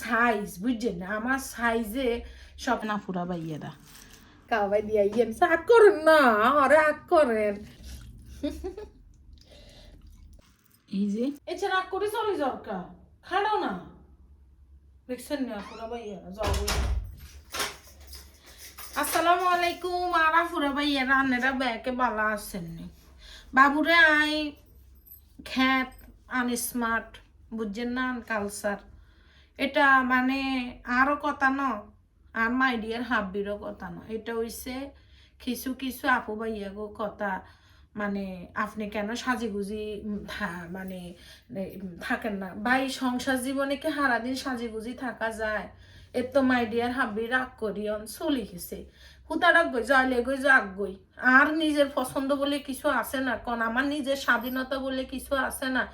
Size বুঝছেন না? আমার সাইজে সব না ফুরা বাইয়েরা কাবাই দিয়া ইয়েন রাগ করেন না আরে রাগ করেন। এই যে। এছে রাগ করে চলে জরকা খাড়ো না। দেখছেন না ফুরা ভাইয়া যাও আসসালামু আলাইকুম আরা ফুরা ভাইয়া রান্নারা ব্যাকে বালা আছেন বাবুরে আই খ্যাত আনস্মার্ট বুঝছেন না কালচার এটা মানে আরও কথা ন, আর মাইডিয়ার হাব্বিরও কথা ন। এটা হইছে কিছু কিছু আপু ভাইয়া গো কথা মানে আপনি কেন সাজিগুজি মানে থাকেন না? ভাই, সংসার জীবনে কি সারাদিন সাজিগুজি থাকা যায়? এর তো মাইডিয়ার হাব্বি রাগ করিয়ন, চলি গেছে। হুতারাক গই জয়লে গই, যাক গই। আর নিজের পছন্দ বলে কিছু আছে না? কন, আমার নিজের স্বাধীনতা বলে কিছু আছে না?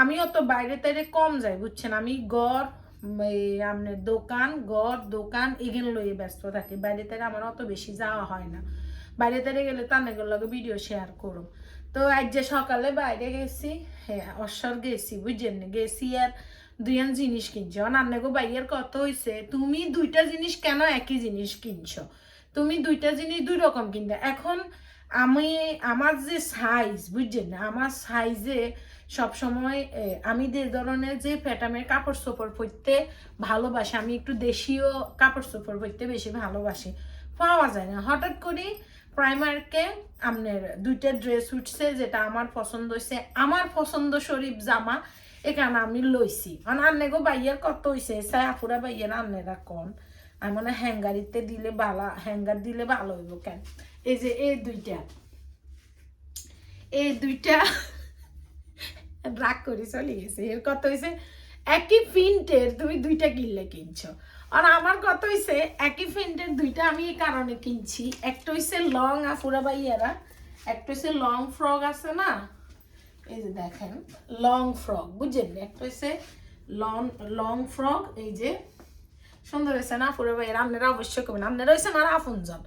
আমি অত বাইরে তাইরে কম যাই, বুঝছেন? আমি গড় আপনার দোকান, ঘর, দোকান, এগুলো লইয়ে ব্যস্ত থাকি। বাইরে তাইরে আমার অত বেশি যাওয়া হয় না। বাইরে তাইরে গেলে তার লগে ভিডিও শেয়ার করুম। তো আজ যে সকালে বাইরে গেছি হ্যাঁ অশ্বর গেছি, বুঝছেন? গেছি আর দুইয়ান জিনিস কিনছো। নান্নাগো বাইয়ের কত হইছে, তুমি দুইটা জিনিস কেন একই জিনিস কিনছো? তুমি দুইটা জিনিস দুই রকম কিনতে এখন আমি, আমার যে সাইজ বুঝছেন আমার সাইজে সবসময় আমি যে ধরনের যে প্যাটার্নের কাপড় চোপড় পরতে ভালোবাসি, আমি একটু দেশীয় কাপড় চোপড় পরতে বেশি ভালোবাসি। পাওয়া যায় না। হঠাৎ করে প্রাইমারকে আপনার দুইটা ড্রেস উঠছে, যেটা আমার পছন্দ হয়েছে আমার পছন্দ শরীফ জামা, এখানে আমি লইছি। আর আন্নেগো বাইয়ের কত হয়েছে চাই আপুরা বাইয়ের আন্নেরা কম আমি মানে হ্যাঙ্গারিতে দিলে ভালো, হ্যাঙ্গার দিলে ভালো হইব কেন? এই যে এই দুইটা। এই দুইটা রাগ করে চলে গেছে। এর কত হয়েছে একই প্রিন্টের তুমি দুইটা কিনলে কিনছো। আর আমার কত হয়েছে একই প্রিন্টের দুইটা আমি এই কারণে কিনছি। একটা হয়েছে লং আফুরা বাইয়ারা একটা হয়েছে লং ফ্রক আছে না, এই যে দেখেন, লং ফ্রক বুঝলেন একটা হয়েছে লং লং ফ্রক, এই যে সুন্দর হয়েছে না পুরো ভাই আপনারা অবশ্যই করবেন আপনারা হয়েছেন আর আফুনজন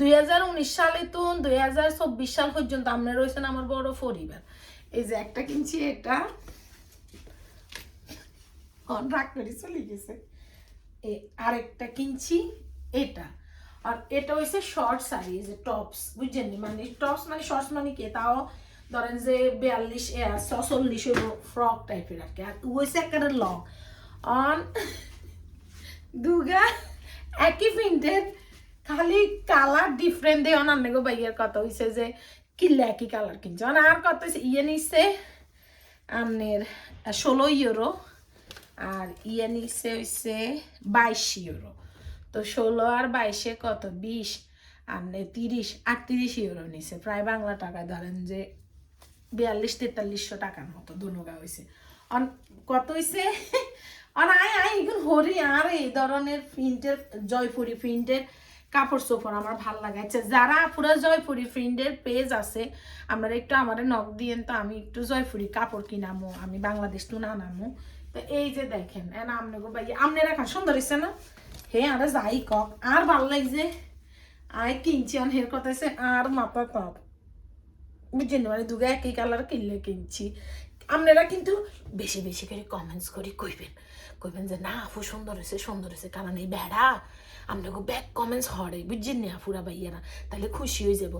দুই হাজার উনিশ সালে তো, দুই হাজার চব্বিশ সাল পর্যন্ত আপনারা রয়েছেন আমার বড় পরিবার। এই যে একটা কিনছি, এটা। অন, রাগ করে চলে গেছে। এই আরেকটা কিনছি, এটা। আর এটা হচ্ছে শর্ট সারি যে টপস বুঝছেন মানে টপস মানে শর্টস মানে কি? তাও ধরেন যে বিয়াল্লিশ চল্লিশ ফ্রক টাইপের আর কি। আর হয়েছে একটা লং অন, দুগা, একই প্রিন্টের খালি কালার ডিফারেন্ট দিয়ে অনান্য গো বাইয়ের কথা হইছে যে একই কালার কিনছে অন আর কত ইয়ে নিচ্ছে আপনার ষোলো ইউরো আর ইয়ে নিচ্ছে হইছে বাইশ ইউরো তো ষোলো আর বাইশে কত বিশ আর তিরিশ আটত্রিশ ইউরো নিছে প্রায় বাংলা টাকা ধরেন যে বিয়াল্লিশ তেতাল্লিশশো টাকার মতো দুনুগা হয়েছে অন কত হয়েছে অন আয় আয় এখন হরি আর এই ধরনের প্রিন্টের জয়পুরি প্রিন্টের কাপড় চোপড় আমার ভালো লাগাচ্ছে যারা পুরো জয়পুরি প্রিন্টের পেজ আছে আমরা একটু আমাদের নখ দিয়েন তো আমি একটু জয়পুরি কাপড় কিনামো, আমি বাংলাদেশ তো না নামো। তো এই যে দেখেন, এন আমনে গো ভাই, আমনে রাখা, সুন্দর হয়েছে না? হে, আরে যাই কক, আর ভালো লাগছে? আয় কিনছি, অন হের কথা আর মাথা তপ বুঝছেন মানে দুগা একই কালার কিনলে কিনছি। আপনারা কিন্তু বেশি বেশি করে কমেন্টস করে কইবেন। কইবেন যে, না আপু, সুন্দর হয়েছে সুন্দর হয়েছে কারণ এই বেড়া আপনাকে ব্যাক কমেন্টস হরে, বুঝছেন না আপুরা ভাইয়ারা? তাহলে খুশি হয়ে যাব।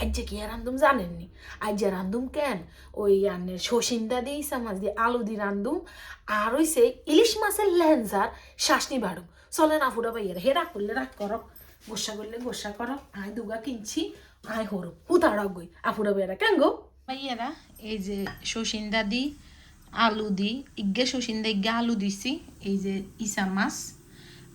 আজ যে কি আর রান্ধুম জানেননি? আজ যে রান্ধুম কেন? ওই আনের শসিন্দা দিয়ে ইসা মাছ দিয়ে আলু দিয়ে রান্ধুম, আর হইছে ইলিশ মাছের লেন্সার শাসনি বাড়ুম। চলেন আপুরা ভাইয়ারা, হে রাগ করলে রাগ করো, গোসা করলে গোসা করো, আয় দুগা কিনছি, আয় হরো হুতাড়া গই আপুরা ভাইয়ারা, কেন গো? ভাইয়েরা, এই যে শসিন্দা দি আলু দি ইজ্ঞে শসিন্দা ইজ্ঞে আলু দিছি, এই যে ইসা মাছ।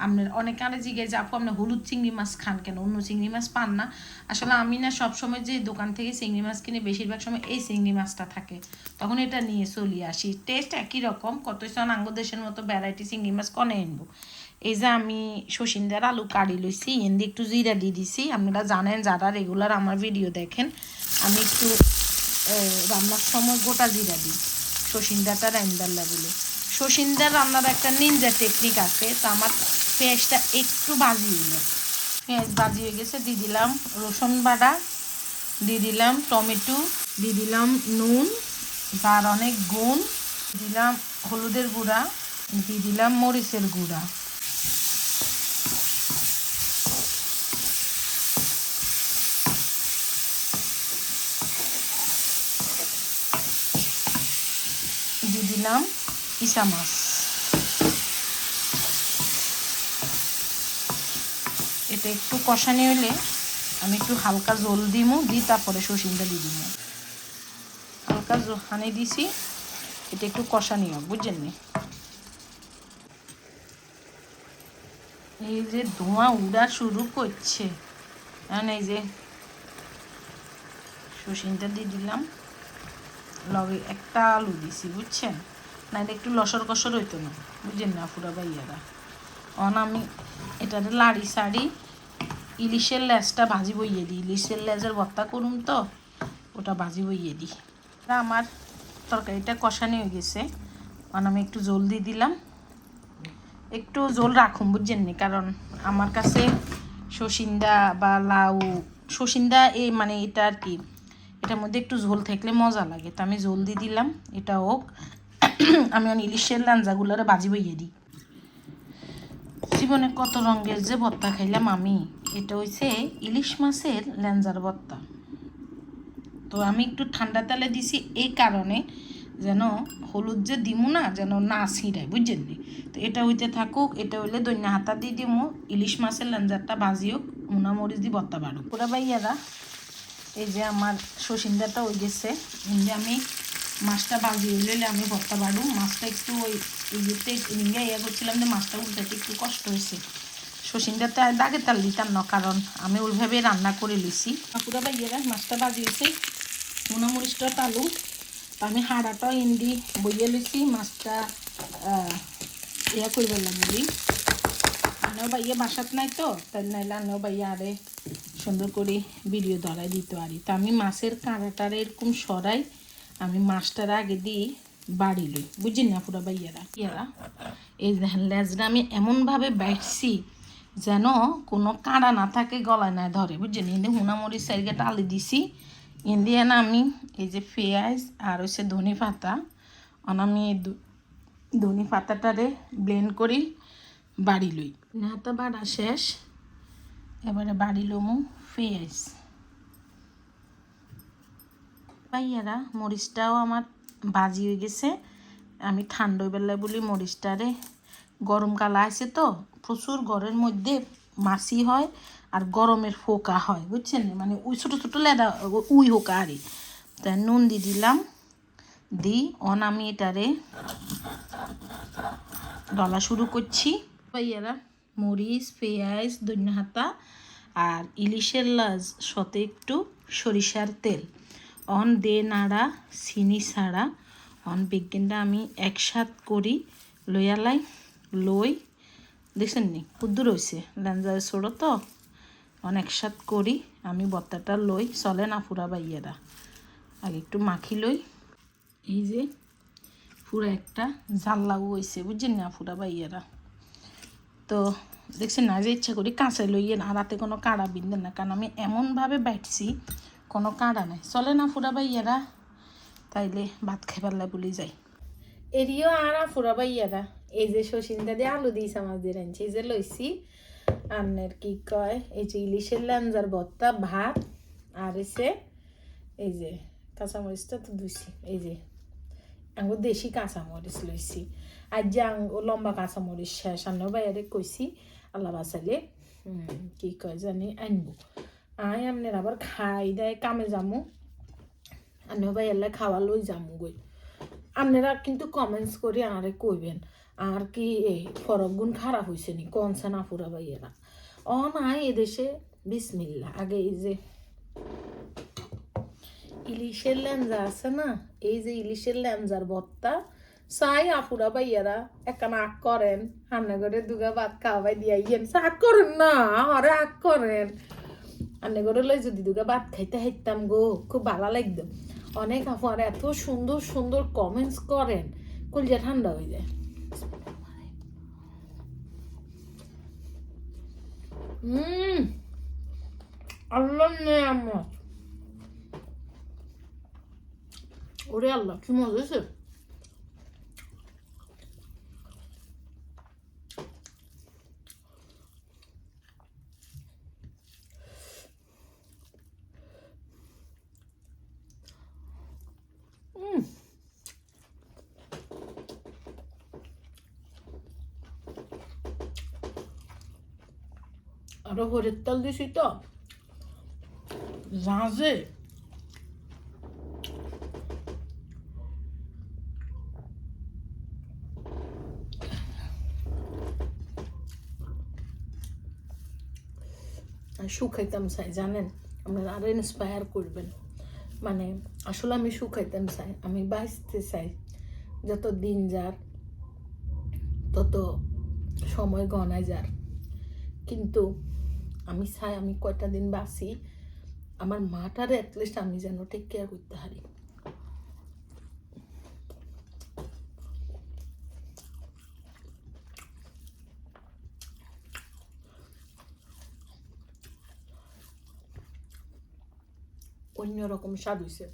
আপনার অনেক আরে জিজ্ঞেস আপু, আপনি হলুদ চিংড়ি মাছ খান কেন? অন্য চিংড়ি মাছ পান না। আসলে আমি না সবসময় যে দোকান থেকে চিংড়ি মাছ কিনে বেশিরভাগ সময় এই চিংড়ি মাছটা থাকে। তখন এটা নিয়ে চলে আসি। টেস্ট একই রকম কত আঙ্গ দেশের মতো ভ্যারাইটি চিংড়ি মাছ কনে আনব। এই যে আমি শসিন্দার আলু কাড়ি লইছি, এন দিয়ে একটু জিরা দিয়ে দিছি। আপনারা জানেন, যারা রেগুলার আমার ভিডিও দেখেন, আমি একটু রান্নার সময় গোটা জিরা দিই। শসিন্দাটা রান্নার লাগল শসিন্দার রান্নার একটা নিনজা টেকনিক আছে, তো আমার পেঁয়াজটা একটু বাজি হলো পেঁয়াজ বাজি হয়ে গেছে, দিয়ে দিলাম রসুন বাটা, দিয়ে দিলাম টমেটো, দিয়ে দিলাম নুন তার অনেক গুণ দিলাম হলুদের গুঁড়া, দিয়ে দিলাম মরিচের গুঁড়া দিয়ে দিলাম ইসা মাছ এটা একটু কষানি হলে আমি একটু হালকা জল দিমু দিই তারপরে সসিনটা দিয়ে দিমু। হালকা হানি দিছি, এটা একটু কষানি হোক বুঝছেন নি? এই যে ধোঁয়া উড়া শুরু করছে এখন এই যে সসিনটা দিয়ে দিলাম। লগে একটা আলু দিছি, বুঝছেন? নাহলে একটু লসর কসর হইতো না। বুঝছেন না ফুরা ভাইয়ারা? অন আমি এটাতে লাড়ি সাড়ি, ইলিশের লেজটা ভাজি বইয়ে দিই। ইলিশের লেজের ভর্তা করুন তো, ওটা ভাজি বইয়ে দিই। আমার তরকারিটা কষানি হয়ে গেছে। অন আমি একটু জল দিয়ে দিলাম। একটু জল রাখুন বুঝছেন নি? কারণ আমার কাছে শসিন্দা বা লাউ শসিন্দা এই মানে এটা আর কি, এটার মধ্যে একটু ঝোল থাকলে মজা লাগে। তো আমি জল দিয়ে দিলাম, এটা হোক। আমি ইলিশের লাঞ্জাগুলোরে বাজি বইয়ে দিই। জীবনে কত রঙের যে ভর্তা খাইলাম আমি, এটা হইছে ইলিশ মাছের ল্যাঞ্জার ভর্তা তো আমি একটু ঠান্ডা তেলে দিছি এই কারণে যেন হলুদ যে দিমু না, যেন না ছিঁড়ায়, বুঝছেন নি? তো এটা হইতে থাকুক, এটা হইলে দৈন্য হাতা দিয়ে দিমু, ইলিশ মাছের ল্যাঞ্জারটা ভাজি হোক মুনা মরিচ দিয়ে ভর্তা বাড়ুক। পুরা ভাইয়ারা, এই যে আমার শসিন্দাটা হয়ে গেছে আমি মাছটা ভাজি হইলে আমি ভর্তা বাড়ু। মাছটা একটু ওই ইয়েতে নিয়ে ইয়ে করছিলাম যে মাছটা উল্টাতে একটু কষ্ট হয়েছে। শসিনটাতে আর দাগে তাল দিতাম না, কারণ আমি ওইভাবে রান্না করে লিছি। আপুরা ভাইয়েরা, মাছটা ভাজি হয়েছে মোনামরিচটা তালু। তো আমি হাড়াটা ইন্দি বইয়ে লইছি। মাছটা ইয়া করবার লাগলি আনেও বাইয়ে বাসাত নাই তো, তাই নাইলে আনেও বাইয়ে আরে সুন্দর করে ভিডিও ধরাই দিতে পারি তো আমি মাছের কাঁটাটার এরকম সরাই আমি মাছটার আগে দিই বাড়ি লই না পুরা বাইয়ারা ইয়ারা এই দেখেন লেজটা আমি এমনভাবে বাইটছি যেন কোনো কাঁড়া না থাকে, গলায় না ধরে। বুঝছেন? এনে হুনামরিচ সাইডে টালি দিছি দিয়ে না আমি এই যে পেঁয়াজ আর হচ্ছে ধনে পাতা অন আমি ধনে পাতাটারে ব্লেন্ড করি, বাড়ি লই। নাতা বাড়া শেষ, এবারে বাড়ি লমু পেঁয়াজ। ভাইয়ারা মরিচটাও আমার বাজি হয়ে গেছে। আমি ঠান্ডা বেলায় বলি মরিচটারে। গরমকাল আছে তো, প্রচুর ঘরের মধ্যে মাছি হয় আর গরমের ফোকা হয়, বুঝছেন? মানে ওই ছোটো ছোটো লেদা উই হোকা আরে তা নুন দিয়ে দিলাম। দিই, অন আমি এটারে ডলা শুরু করছি। ভাইয়ারা মরিচ, পেঁয়াজ, ধনিয়া হাতা আর ইলিশের লাজ সতে একটু সরিষার তেল। অন দে নাড়া চিনি ছাড়া অন বিজ্ঞানটা আমি একসাথ করি লইয়ালাই লই দেখছেন নি? কুদ্দুর রয়েছে লেঞ্জার ছোড়ো তো। অনেক একসাথ করি, আমি বত্তাটা লই। চলে না ফুরা বাইয়েরা। আগে একটু মাখি লই। এই যে পুরো একটা জাল লাগু হয়েছে বুঝছেন না? ফুরা বাইয়েরা। তো দেখছেন না? যে ইচ্ছা করি কাঁচা লইয়ে না হাতে কোনো কাড়া বিনদেন না। কারণ আমি এমনভাবে বাইটছি কোনো কাঁড়া নাই। চলে না ফুরা বাইয়েরা তাইলে ভাত খাইবার বলি যাই এরিও আর ফুরা বাইয়ারা এই যে শসিন্দা দিয়ে আলু দিয়েছে আমার দিয়ে রাঁধছি এই যে লইছি আন্নের কি কয়, এই যে ইলিশের লাঞ্জার ভর্তা ভাত আর এসে এই যে কাঁচামরিচটা তো ধুইছি। এই যে আঙ্গো দেশি কাঁচামরিচ লইছি আর যে আঙ্গো লম্বা কাঁচামরিচ শেষ। আন্নাও বাইরে কইছি আল্লাহ বাসালে কি কয় জানি, আনব। আয় আমনের আবার খাই দেয়, কামে যামু। আন্নাও বাইরে খাওয়া লই যামু গই। আপনারা কিন্তু কমেন্টস করে আরে কইবেন, আর কি এই ফরক গুণ খারাপ হয়েছে নি? কনসা না ফুরা ভাইয়েরা অ নাই এদেশে বিসমিল্লা আগে এই যে ইলিশের ল্যাঞ্জা আছে না? এই যে ইলিশের ল্যাঞ্জার বত্তা, চাই আপুরা ভাইয়ারা একটা আগ করেন রান্না করে দুগা ভাত খাওয়াই দিয়া ইয়েন আগ করেন না আরে আগ করেন। রান্না করে লই যদি দুগা ভাত খাইতে হাইতাম গো, খুব ভালো লাগতো। অনেক আপু আর এত সুন্দর সুন্দর কমেন্টস করেন, কলজা ঠান্ডা হয়ে যায়। আল্লাহ ওরে আল্লাহ, কি মজা হয়েছে হরের তেল দিছি তো। রাজে শুকাইতাম চাই, জানেন? আপনারা আরও ইন্সপায়ার করবেন। মানে আসলে আমি শুকাইতাম চাই, আমি বাঁচতে চাই। যত দিন যার, তত সময় গনায় যার। কিন্তু আমি চাই আমি কয়টা দিন বাঁচি, আমার মাটারে অ্যাটলিস্ট আমি যেন টেক কেয়ার করতে পারি। অন্যরকম স্বাদ হয়েছে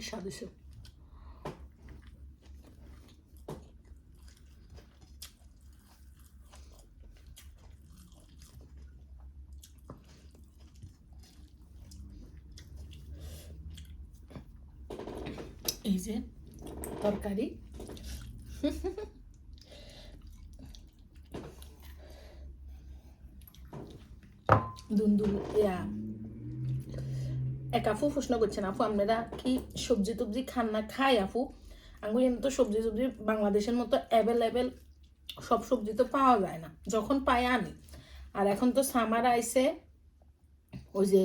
অনেক স্বাদ এই যে তরকারি। দুন্দুল ইয়া। এক আফু প্রশ্ন করছেন আপু আপনারা কি সবজি টবজি খান না? খাই আপু আমি আঙ্গুল তো সবজি টবজি বাংলাদেশের মতো অ্যাভেলেবেল সব সবজি তো পাওয়া যায় না। যখন পাই, আনি। আর এখন তো সামার আইসে ওই যে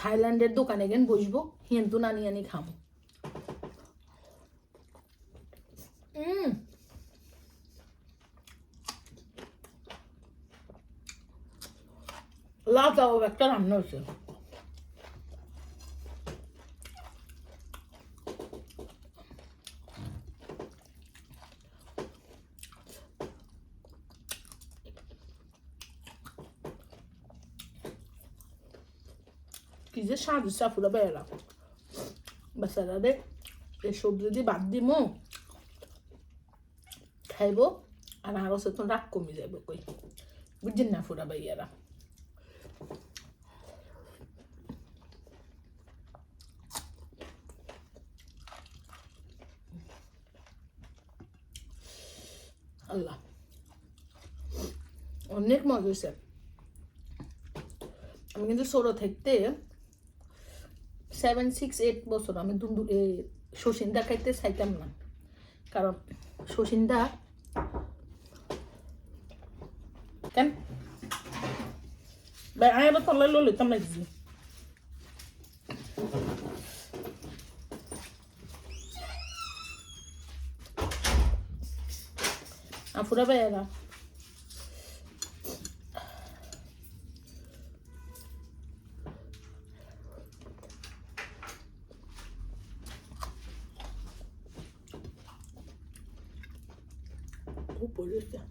থাইল্যান্ডের দোকানে গেন বসবো হিন্দু নানি আনি খাব লাভ একটা রান্না হয়েছে। স্বাদ হচ্ছে পুরো বেড়া বাচ্চারা এই সবজি দিয়ে বাদ দিমো খাইব, আর আরও সেতন রাগ কমে যাবে কই। বুঝছেন না ফুরা ভাইয়ারা? আল্লাহ। অনেক মজা হয়েছে আমি কিন্তু ছোটো থাকতে সেভেন সিক্স এইট বছর আমি দুন্দু শশিন্দা খাইতে চাইতাম না। কারণ শশিন্দা কেন? ভাই আমি আবার তলায় খুব পরিষ্কার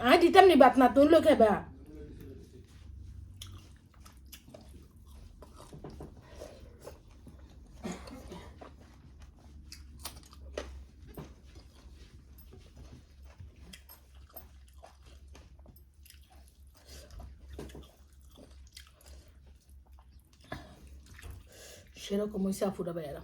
আই দিতাম নি বাত না তুই সেরকম হয়েছে আফুরা ভাইয়ারা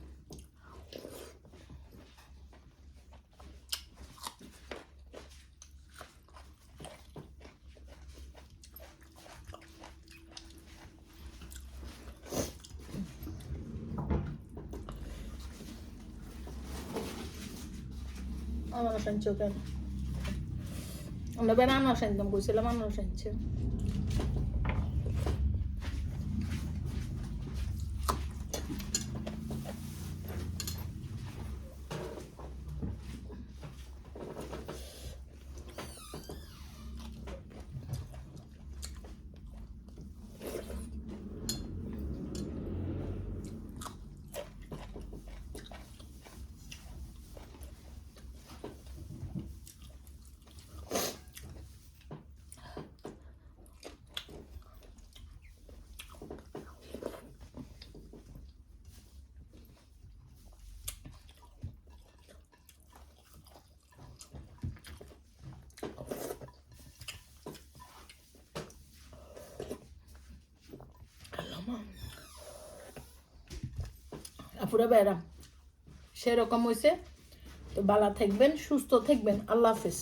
আমার শানছো কেন আমরা বেড়ানো শানতাম কইছিলাম আমার শানছে আপুরা বেড়া সেরকম হয়েছে তো বালা থাকবেন সুস্থ থাকবেন। আল্লাহ হাফিজ।